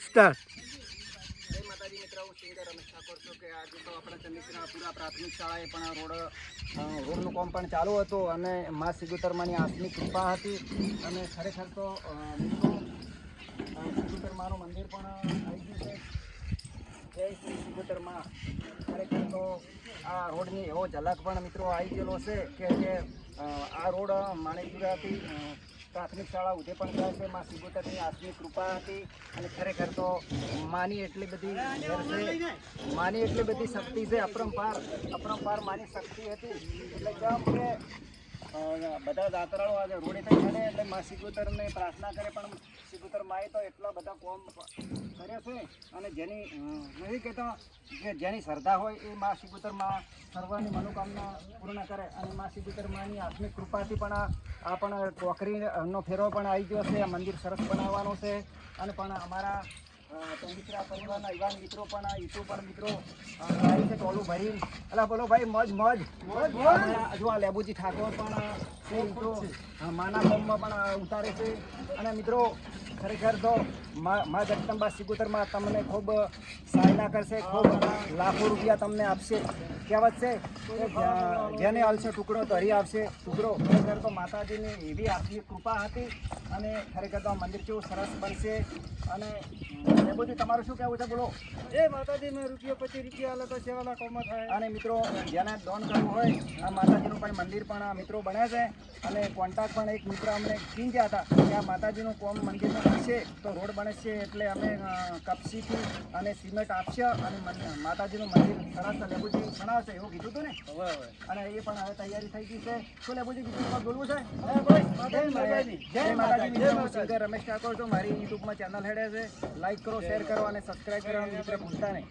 Start જય માતાજી મિત્રો, હું સિંગર રમેશ ઠાકોર છું કે આજે તો આપણા ચંદ્રશીના પ્રાથમિક શાળાએ પણ રોડ રોડનું કામ પણ ચાલુ હતું અને મા સિગુતરમાની આસની કૃપા હતી અને ખરેખર તો સિગુતરમાનું મંદિર પણ આવી ગયું છે. જય શ્રી સિગુતરમાં. ખરેખર આ રોડની એવો ઝલક પણ મિત્રો આવી ગયેલો છે કે જે આ રોડ માણેકપુરાથી પ્રાથમિક શાળા ઉધે પણ જાય છે. માં સિગોતરની આસની કૃપા હતી અને ખરેખર તો માની એટલી બધી માની એટલી બધી શક્તિ છે, અપરંપાર અપરંપાર માની શક્તિ હતી. એટલે કેમ કે બધા દાતરાળો આજે રોડે થઈ ચાલે એટલે માં સિગોતરને પ્રાર્થના કરે, પણ સિગોતર માએ તો એટલા બધા કોમ કર્યા છે અને જેની નથી કહેતા કે જેની શ્રદ્ધા હોય એ માં સિગોતરમાં સર્વની મનોકામના પૂર્ણ કરે અને માં સિગોતર માની આત્મિક કૃપાથી પણ આ પણ ટોકરીનો ફેરો પણ આવી ગયો છે મંદિર સરસ બનાવવાનો છે અને પણ અમારા અ, ચંદ્રશિરા પરિવારના યુવાન મિત્રો પણ ઈટુ પણ મિત્રો આવી છે ટોલું ભરીને. અલા બોલો ભાઈ મજ મોજ. અમારા આ લેબુજી ઠાકોર પણ છે માના કોમમાં પણ ઉતારે છે. અને મિત્રો ખરેખર તો મા જગદંબા સિગુતરમાં તમને ખૂબ સહાયતા કરશે ખૂબ લાખો રૂપિયા તમને આપશે. કહેવત છે કે જેને આલશે ટુકડો તો હરી આવશે ટુકડો ખરેખર તો માતાજીની એવી આખી કૃપા હતી અને ખરેખર તો આ મંદિર કેવું સરસ બનશે. અને એ બધું તમારું શું કહેવું છે? બોલો. એ માતાજીનો રૂપિયો પચીસ રૂપિયા આલે તો સેવાના કોમો થાય. અને મિત્રો જેને દોન કરવું હોય આ માતાજીનું પણ મંદિર પણ આ મિત્રો બને છે. અને કોન્ટેક્ટ પણ એક મિત્ર અમને કીધા હતા કે આ માતાજીનું કોમ મંદિરનું બનશે તો રોડ બને છે એટલે અમે કપસીથી અને સિમેન્ટ આપશે અને માતાજીનું મંદિર સરસ લેબુજી બનાવશે એવું કીધું હતું ને? અને એ પણ હવે તૈયારી થઈ ગઈ છે. શું લેબુજી બીજું બોલવું છે? જય માતાજી. રમેશ ઠાકોર છું. મારી યુટ્યુબમાં ચેનલ હેડે છે. લાઈક કરો શેર કરો અને સબસ્ક્રાઈબ કરવાનું મિત્ર ભૂલતા નહીં.